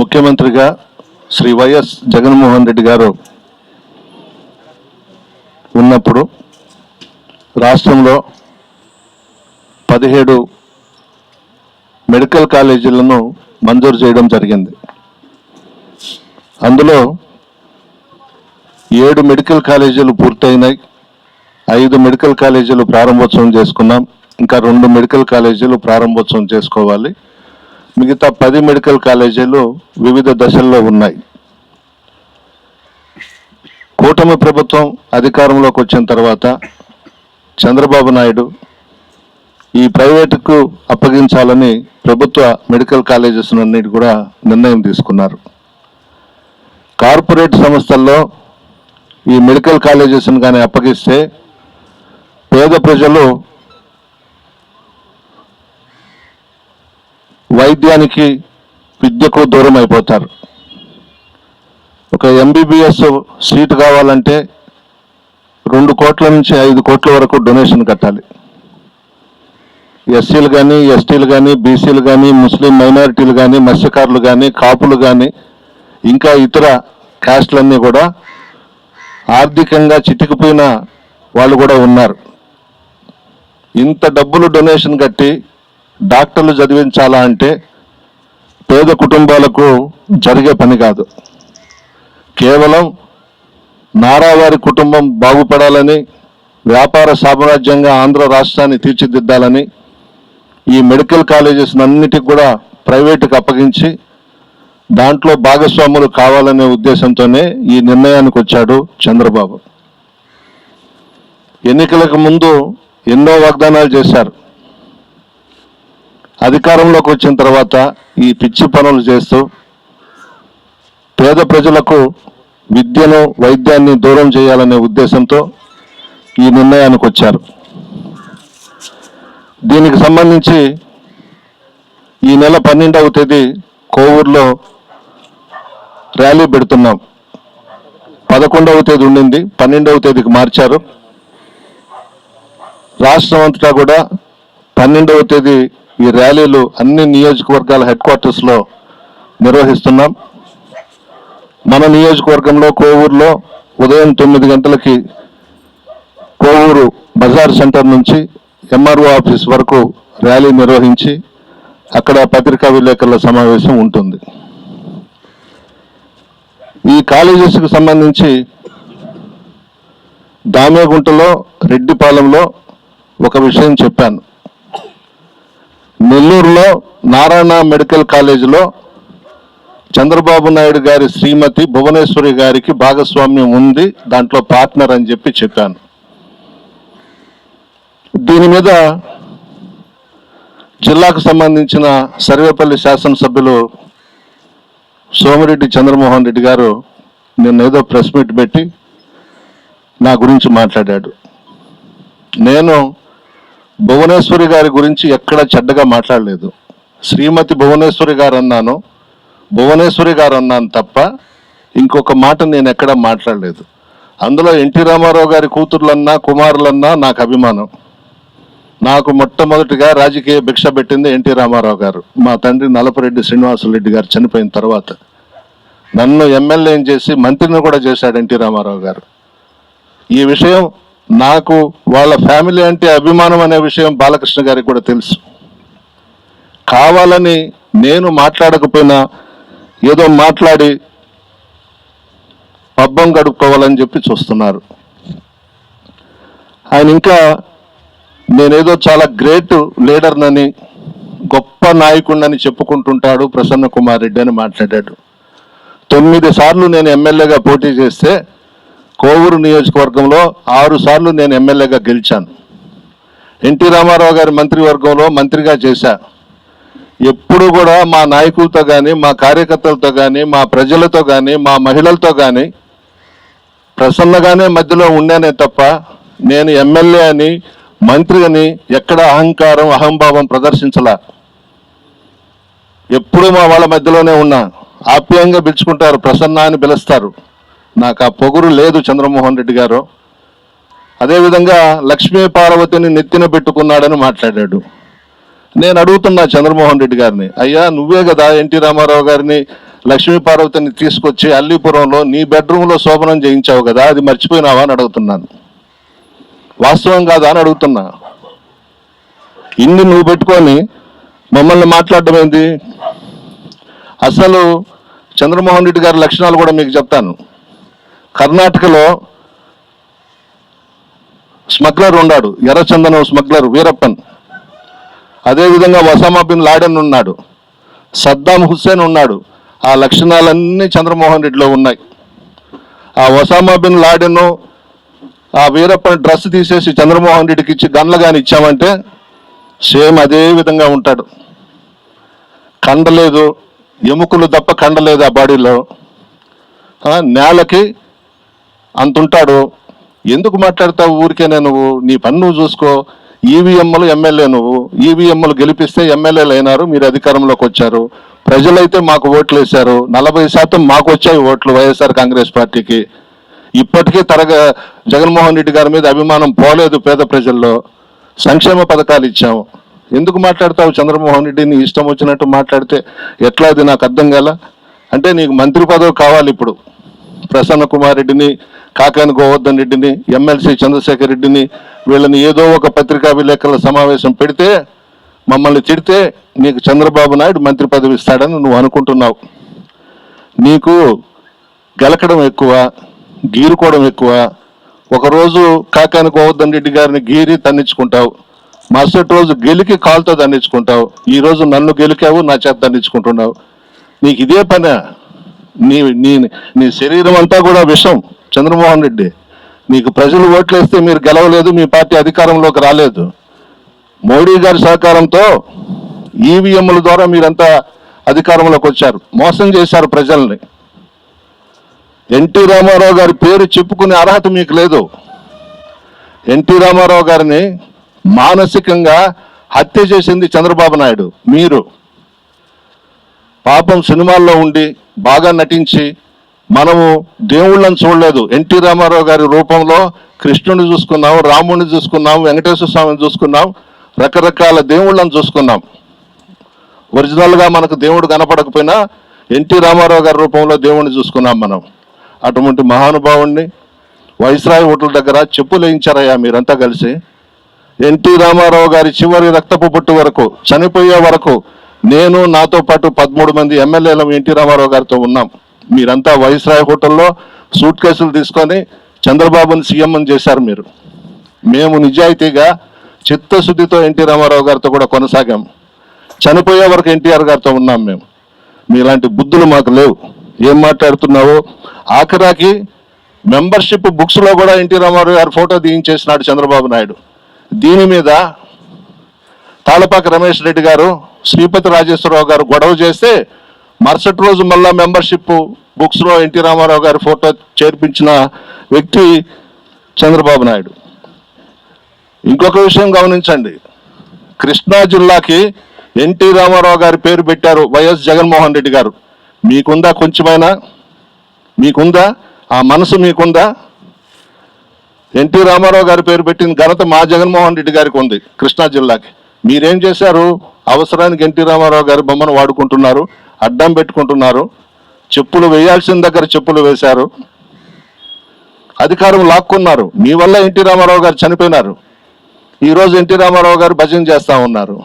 ముఖ్యమంత్రిగా శ్రీ వైఎస్ జగన్మోహన్ రెడ్డి గారు ఉన్నప్పుడు రాష్ట్రంలో పదిహేడు మెడికల్ కాలేజీలను మంజూరు చేయడం జరిగింది. అందులో ఏడు మెడికల్ కాలేజీలు పూర్తయినాయి. ఐదు మెడికల్ కాలేజీలు ప్రారంభోత్సవం చేసుకున్నాం. ఇంకా రెండు మెడికల్ కాలేజీలు ప్రారంభోత్సవం చేసుకోవాలి. మిగతా పది మెడికల్ కాలేజీలు వివిధ దశల్లో ఉన్నాయి. కూటమి ప్రభుత్వం అధికారంలోకి వచ్చిన తర్వాత చంద్రబాబు నాయుడు ఈ ప్రైవేటుకు అప్పగించాలని ప్రభుత్వ మెడికల్ కాలేజెస్ అన్నిటి కూడా నిర్ణయం తీసుకున్నారు. కార్పొరేట్ సంస్థల్లో ఈ మెడికల్ కాలేజెస్ని కానీ అప్పగిస్తే పేద ప్రజలు వైద్యానికి విద్యకు దూరం అయిపోతారు. ఒక ఎంబీబీఎస్ సీట్ కావాలంటే రెండు కోట్ల నుంచి ఐదు కోట్ల వరకు డొనేషన్ కట్టాలి. ఎస్సీలు కానీ ఎస్టీలు కానీ బీసీలు కానీ ముస్లిం మైనారిటీలు కానీ మత్స్యకారులు కానీ కాపులు కానీ ఇంకా ఇతర క్యాస్ట్లన్నీ కూడా ఆర్థికంగా చిటికిపోయిన వాళ్ళు కూడా ఉన్నారు. ఇంత డబ్బులు డొనేషన్ కట్టి డాక్టర్లు చదివించాలా అంటే పేద కుటుంబాలకు జరిగే పని కాదు. కేవలం నారావారి కుటుంబం బాగుపడాలని వ్యాపార సామ్రాజ్యంగా ఆంధ్ర రాష్ట్రాన్ని తీర్చిదిద్దాలని ఈ మెడికల్ కాలేజెస్ అన్నిటికి కూడా ప్రైవేటుకు అప్పగించి దాంట్లో భాగస్వాములు కావాలనే ఉద్దేశంతోనే ఈ నిర్ణయానికి వచ్చాడు చంద్రబాబు. ఎన్నికలకు ముందు ఎన్నో వాగ్దానాలు చేశారు. అధికారంలోకి వచ్చిన తర్వాత ఈ పిచ్చి పనులు చేస్తూ పేద ప్రజలకు విద్యను వైద్యాన్ని దూరం చేయాలనే ఉద్దేశంతో ఈ నిర్ణయానికి వచ్చారు. దీనికి సంబంధించి ఈ నెల పన్నెండవ తేదీ కోవూరులో ర్యాలీ పెడుతున్నాం. పదకొండవ తేదీ ఉండింది పన్నెండవ తేదీకి మార్చారు. రాష్ట్రం అంతటా కూడా పన్నెండవ తేదీ ఈ ర్యాలీలు అన్ని నియోజకవర్గాల హెడ్ క్వార్టర్స్లో నిర్వహిస్తున్నాం. మన నియోజకవర్గంలో కోవూరులో ఉదయం తొమ్మిది గంటలకి కోవూరు బజార్ సెంటర్ నుంచి ఎంఆర్ఓ ఆఫీస్ వరకు ర్యాలీ నిర్వహించి అక్కడ పత్రికా విలేకరుల సమావేశం ఉంటుంది. ఈ కాలేజెస్కి సంబంధించి దామేగుంటలో రెడ్డిపాలెంలో ఒక విషయం చెప్పాను. నెల్లూరులో నారాయణ మెడికల్ కాలేజీలో చంద్రబాబు నాయుడు గారి శ్రీమతి భువనేశ్వరి గారికి భాగస్వామ్యం ఉంది దాంట్లో పార్ట్నర్ అని చెప్పి చెప్పాను. దీని మీద జిల్లాకు సంబంధించిన సర్వేపల్లి శాసనసభ్యులు సోమిరెడ్డి చంద్రమోహన్ రెడ్డి గారు నిన్న ఏదో ప్రెస్ మీట్ పెట్టి నా గురించి మాట్లాడాడు. నేను భువనేశ్వరి గారి గురించి ఎక్కడ చెడ్డగా మాట్లాడలేదు. శ్రీమతి భువనేశ్వరి గారు అన్నాను భువనేశ్వరి గారు అన్నాను తప్ప ఇంకొక మాట నేను ఎక్కడ మాట్లాడలేదు. అందులో ఎన్టీ రామారావు గారి కూతుర్లన్నా కుమారులన్నా నాకు అభిమానం. నాకు మొట్టమొదటిగా రాజకీయ భిక్ష పెట్టింది ఎన్టీ రామారావు గారు. మా తండ్రి నలపరెడ్డి శ్రీనివాసరెడ్డి గారు చనిపోయిన తర్వాత. నన్ను ఎమ్మెల్యేని చేసి మంత్రిని కూడా చేశాడు ఎన్టీ రామారావు గారు. ఈ విషయం నాకు వాళ్ళ ఫ్యామిలీ అంటే అభిమానం అనే విషయం బాలకృష్ణ గారికి కూడా తెలుసు. కావాలని నేను మాట్లాడకపోయినా ఏదో మాట్లాడి పబ్బం గడుపుకోవాలని చెప్పి చూస్తున్నారు. ఆయన ఇంకా నేనేదో చాలా గ్రేట్ లీడర్నని గొప్ప నాయకుడినని చెప్పుకుంటుంటాడు ప్రసన్న కుమార్ రెడ్డి అని మాట్లాడాడు. తొమ్మిది సార్లు నేను ఎమ్మెల్యేగా పోటీ చేస్తే కోవూరు నియోజకవర్గంలో ఆరు సార్లు నేను ఎమ్మెల్యేగా గెలిచాను. ఎన్టీ రామారావు గారి మంత్రివర్గంలో మంత్రిగా చేశా. ఎప్పుడు కూడా మా నాయకులతో కానీ మా కార్యకర్తలతో కానీ మా ప్రజలతో కానీ మా మహిళలతో కానీ ప్రసన్నగానే మధ్యలో ఉండానే తప్ప నేను ఎమ్మెల్యే అని మంత్రి అని ఎక్కడ అహంకారం అహంభావం ప్రదర్శించలా. ఎప్పుడు మా వాళ్ళ మధ్యలోనే ఉన్నా. ఆప్యాయంగా పిలుచుకుంటారు ప్రసన్న అని పిలుస్తారు. నాకు ఆ పొగురు లేదు చంద్రమోహన్ రెడ్డి గారు. అదేవిధంగా లక్ష్మీ పార్వతిని నెత్తిన పెట్టుకున్నాడని మాట్లాడాడు. నేను అడుగుతున్నా చంద్రమోహన్ రెడ్డి గారిని అయ్యా నువ్వే కదా ఎన్టీ రామారావు గారిని లక్ష్మీ పార్వతిని తీసుకొచ్చి అల్లీపురంలో నీ బెడ్రూమ్లో శోభనం చేయించావు కదా అది మర్చిపోయినావా? అని అడుగుతున్నాను. వాస్తవం కాదా అని అడుగుతున్నా. ఇన్ని నువ్వు పెట్టుకొని మమ్మల్ని మాట్లాడడం ఏంది? అసలు చంద్రమోహన్ రెడ్డి గారి లక్షణాలు కూడా మీకు చెప్తాను. కర్ణాటకలో స్మగ్లర్ ఉన్నాడు. ఎర్రచందనం స్మగ్లర్ వీరప్పన్. అదేవిధంగా వసామా బిన్ లాడెన్ ఉన్నాడు. సద్దాం హుస్సేన్ ఉన్నాడు. ఆ లక్షణాలన్నీ చంద్రమోహన్ రెడ్డిలో ఉన్నాయి. ఆ ఒసామా బిన్ లాడెన్ ఆ వీరప్పన్ డ్రెస్ తీసేసి చంద్రమోహన్ రెడ్డికి ఇచ్చి గన్లు కానీ ఇచ్చామంటే సేమ్ అదే విధంగా ఉంటాడు. కండలేదు ఎముకలు తప్ప కండలేదు ఆ బాడీలో. నేలకి అంతుంటాడు. ఎందుకు మాట్లాడతావు ఊరికేనే నువ్వు? నీ పని నువ్వు చూసుకో. ఈవీఎంలు ఎమ్మెల్యే నువ్వు. ఈవీఎంలు గెలిపిస్తే ఎమ్మెల్యేలు అయినారు మీరు అధికారంలోకి వచ్చారు. ప్రజలైతే మాకు ఓట్లు వేశారు. నలభై శాతం మాకు వచ్చాయి ఓట్లు వైఎస్ఆర్ కాంగ్రెస్ పార్టీకి. ఇప్పటికీ తరగ జగన్మోహన్ రెడ్డి గారి మీద అభిమానం పోలేదు పేద ప్రజల్లో. సంక్షేమ పథకాలు ఇచ్చాము ఎందుకు మాట్లాడతావు చంద్రమోహన్ రెడ్డిని ఇష్టం వచ్చినట్టు మాట్లాడితే ఎట్లా అది నాకు అర్థం కాల? అంటే నీకు మంత్రి పదవి కావాలి ఇప్పుడు. ప్రసన్న కుమార్ రెడ్డిని కాకాని గోవర్ధన్ రెడ్డిని ఎమ్మెల్సీ చంద్రశేఖర్ రెడ్డిని వీళ్ళని ఏదో ఒక పత్రికా విలేకరుల సమావేశం పెడితే మమ్మల్ని తిడితే నీకు చంద్రబాబు నాయుడు మంత్రి పదవి ఇస్తాడని నువ్వు అనుకుంటున్నావు. నీకు గెలకడం ఎక్కువ గీరుకోవడం ఎక్కువ ఒకరోజు కాకాని గోవర్ధన్ రెడ్డి గారిని గీరి తన్నించుకుంటావు మరుసటి రోజు గెలికి కాలుతో దండించుకుంటావు ఈరోజు నన్ను గెలికావు నా చేత దండించుకుంటున్నావు నీకు ఇదే పని. నీ నీ నీ శరీరం అంతా కూడా విషం చంద్రమోహన్ రెడ్డి. నీకు ప్రజలు ఓట్లేస్తే మీరు గెలవలేదు మీ పార్టీ అధికారంలోకి రాలేదు. మోడీ గారి సహకారంతో ఈవీఎంల ద్వారా మీరంతా అధికారంలోకి వచ్చారు. మోసం చేశారు ప్రజల్ని. ఎన్టీ రామారావు గారి పేరు చెప్పుకునే అర్హత మీకు లేదు. ఎన్టీ రామారావు గారిని మానసికంగా హత్య చేసింది చంద్రబాబు నాయుడు మీరు. పాపం సినిమాల్లో ఉండి బాగా నటించి మనము దేవుళ్ళని చూడలేదు. ఎన్టీ రామారావు గారి రూపంలో కృష్ణుని చూసుకున్నాం రాముడిని చూసుకున్నాం వెంకటేశ్వర స్వామిని చూసుకున్నాం రకరకాల దేవుళ్ళని చూసుకున్నాం. ఒరిజినల్గా మనకు దేవుడు కనపడకపోయినా ఎన్టీ రామారావు గారి రూపంలో దేవుణ్ణి చూసుకున్నాం మనం. అటువంటి మహానుభావుణ్ణి వైస్రాయ్ హోటల్ దగ్గర చెప్పులు వేయించారయ్యా మీరంతా కలిసి. ఎన్టీ రామారావు గారి చివరి రక్తపు పుట్టు వరకు చనిపోయే వరకు నేను నాతో పాటు పదమూడు మంది ఎమ్మెల్యేలు ఎన్టీ రామారావు గారితో ఉన్నాం. మీరంతా వైస్రాయ్ హోటల్లో సూట్ కేసులు తీసుకొని చంద్రబాబుని సీఎం అని చేశారు మీరు. మేము నిజాయితీగా చిత్తశుద్ధితో ఎన్టీ రామారావు గారితో కూడా కొనసాగాం. చనిపోయే వరకు ఎన్టీఆర్ గారితో ఉన్నాం మేము. మీలాంటి బుద్ధులు మాకు లేవు. ఏం మాట్లాడుతున్నావు? ఆఖరాకి మెంబర్షిప్ బుక్స్లో కూడా ఎన్టీ రామారావు గారి ఫోటో దిగించేసినాడు చంద్రబాబు నాయుడు. దీని మీద తాళపాక రమేష్ రెడ్డి గారు శ్రీపతి రాజేశ్వరరావు గారు గొడవ చేస్తే మరుసటి రోజు మళ్ళా మెంబర్షిప్ బుక్స్లో ఎన్టీ రామారావు గారి ఫోటో చేర్పించిన వ్యక్తి చంద్రబాబు నాయుడు. ఇంకొక విషయం గమనించండి. కృష్ణా జిల్లాకి ఎన్టీ రామారావు గారి పేరు పెట్టారు వైఎస్ జగన్మోహన్ రెడ్డి గారు. మీకుందా కొంచెమైనా? మీకుందా? ఆ మనసు మీకుందా? ఎన్టీ రామారావు గారి పేరు పెట్టిన ఘనత మా జగన్మోహన్ రెడ్డి గారికి ఉంది కృష్ణా జిల్లాకి. మీరేం చేశారు? అవసరానికి ఎన్టీ రామారావు గారి బొమ్మను వాడుకుంటున్నారు అడ్డం పెట్టుకుంటున్నారు చెప్పులు వేయాల్సిన దగ్గర చెప్పులు వేశారు అధికారం లాక్కున్నారు. మీ వల్ల ఎన్టీ రామారావు గారు చనిపోయినారు. ఈరోజు ఎన్టీ రామారావు గారు భజన చేస్తూ ఉన్నారు.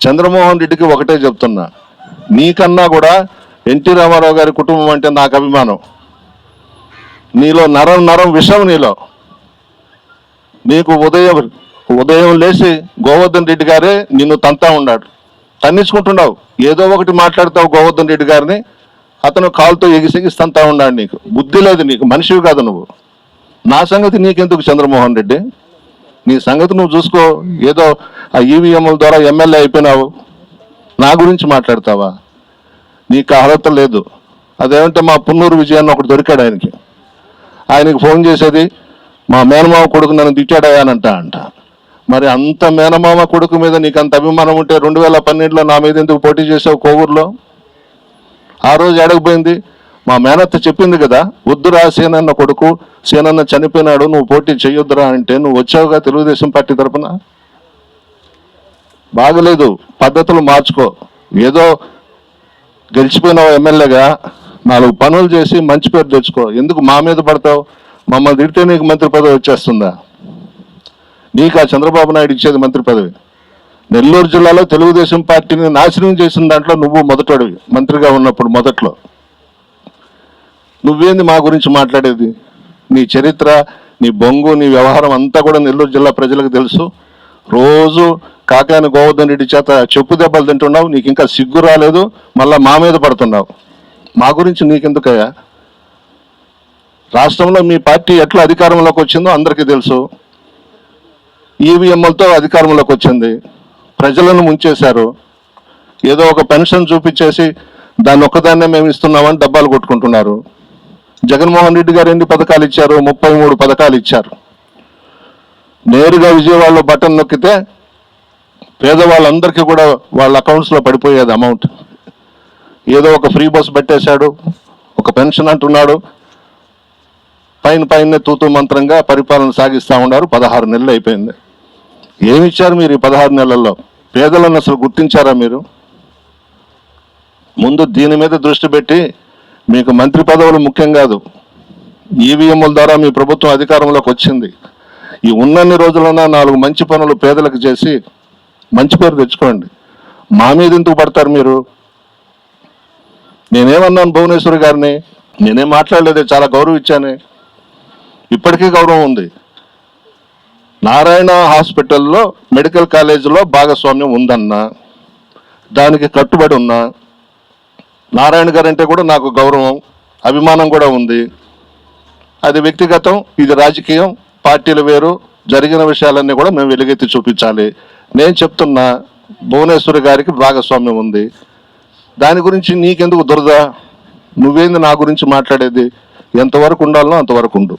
చంద్రమోహన్ రెడ్డికి ఒకటే చెప్తున్నా నీకన్నా కూడా ఎన్టీ రామారావు గారి కుటుంబం అంటే నాకు అభిమానం. నీలో నరం నరం విషం నీలో. నీకు ఉదయం ఉదయం లేచి గోవర్ధన్ రెడ్డి గారే నిన్ను తంతా ఉన్నాడు. తన్నించుకుంటున్నావు. ఏదో ఒకటి మాట్లాడతావు గోవర్ధన్ రెడ్డి గారిని. అతను కాలుతో ఎగిసెగిసి తంతా ఉన్నాడు నీకు. బుద్ధి లేదు నీకు. మనిషివి కాదు నువ్వు. నా సంగతి నీకెందుకు చంద్రమోహన్ రెడ్డి? నీ సంగతి నువ్వు చూసుకో. ఏదో ఆ ఈవీఎంల ద్వారా ఎమ్మెల్యే అయిపోయినావు. నా గురించి మాట్లాడతావా? నీకు అర్హత లేదు. అదేమంటే మా పున్నూరు విజయాన్ని ఒకటి దొరికాడు ఆయనకి. ఆయనకి ఫోన్ చేసేది మా మేనమామ కొడుకు నన్ను తిట్టాడయానంట అంట మరి అంత మేనమామ కొడుకు మీద నీకు అంత అభిమానం ఉంటే రెండు వేల పన్నెండులో నా మీద ఎందుకు పోటీ చేసావు కోవూరులో? ఆ రోజు అడగపోయింది మా మేనత్త చెప్పింది కదా వద్దురా సేనన్న కొడుకు సేనన్న చనిపోయినాడు నువ్వు పోటీ చేయొద్దురా అంటే నువ్వు వచ్చావుగా తెలుగుదేశం పార్టీ తరపున? బాగలేదు పద్ధతులు మార్చుకో. ఏదో గెలిచిపోయినావు ఎమ్మెల్యేగా నాలుగు పనులు చేసి మంచి పేరు తెచ్చుకో. ఎందుకు మా మీద పడతావు? మమ్మల్ని తిడితే నీకు మంత్రి పదవి వచ్చేస్తుందా? నీకు ఆ చంద్రబాబు నాయుడు ఇచ్చేది మంత్రి పదవి. నెల్లూరు జిల్లాలో తెలుగుదేశం పార్టీని నాశనం చేసిన దాంట్లో నువ్వు మొదటడివి మంత్రిగా ఉన్నప్పుడు మొదట్లో. నువ్వేంది మా గురించి మాట్లాడేది? నీ చరిత్ర నీ బొంగు నీ వ్యవహారం అంతా కూడా నెల్లూరు జిల్లా ప్రజలకు తెలుసు. రోజు కాకాని గోవర్ధన్ రెడ్డి చేత చెప్పు దెబ్బలు తింటున్నావు నీకు ఇంకా సిగ్గు రాలేదు మళ్ళీ మా మీద పడుతున్నావు. మా గురించి నీకెందుకయ్యా? రాష్ట్రంలో మీ పార్టీ ఎట్లా అధికారంలోకి వచ్చిందో అందరికీ తెలుసు. ఈవీఎంలతో అధికారంలోకి వచ్చింది. ప్రజలను ముంచేశారు. ఏదో ఒక పెన్షన్ చూపించేసి దాన్ని ఒక్కదాన్నే మేము ఇస్తున్నామని డబ్బాలు కొట్టుకుంటున్నారు. జగన్మోహన్ రెడ్డి గారు ఎన్ని పథకాలు ఇచ్చారు? ముప్పై మూడు పథకాలు ఇచ్చారు. నేరుగా విజయవాడలో బటన్ నొక్కితే పేదవాళ్ళందరికీ కూడా వాళ్ళ అకౌంట్స్లో పడిపోయేది అమౌంట్. ఏదో ఒక ఫ్రీ బస్ పెట్టేశాడు ఒక పెన్షన్ అంటున్నాడు. పైన పైన తూతూ మంత్రంగా పరిపాలన సాగిస్తూ ఉన్నారు. పదహారు నెలలు అయిపోయింది. ఏమిచ్చారు మీరు ఈ పదహారు నెలల్లో? పేదలను అసలు గుర్తించారా మీరు? ముందు దీని మీద దృష్టి పెట్టి మీకు మంత్రి పదవులు ముఖ్యం కాదు. ఈవీఎంల ద్వారా మీ ప్రభుత్వం అధికారంలోకి వచ్చింది. ఈ ఉన్నన్ని రోజులన్నా నాలుగు మంచి పనులు పేదలకు చేసి మంచి పేరు తెచ్చుకోండి. మా మీద ఎందుకు పడతారు మీరు? నేనేమన్నాను భువనేశ్వరి గారిని? నేనేం మాట్లాడలేదే చాలా గౌరవం ఇచ్చాను ఇప్పటికీ గౌరవం ఉంది. నారాయణ హాస్పిటల్లో మెడికల్ కాలేజీలో భాగస్వామ్యం ఉందన్నా దానికి కట్టుబడి ఉన్నా నారాయణ గారు అంటే కూడా నాకు గౌరవం అభిమానం కూడా ఉంది. అది వ్యక్తిగతం ఇది రాజకీయం పార్టీలు వేరు జరిగిన విషయాలన్నీ కూడా మేము వెలుగెత్తి చూపించాలి. నేను చెప్తున్నా భువనేశ్వరి గారికి భాగస్వామ్యం ఉంది. దాని గురించి నీకెందుకు దురద? నువ్వేంది నా గురించి మాట్లాడేది? ఎంతవరకు ఉండాలనో అంతవరకు ఉండు.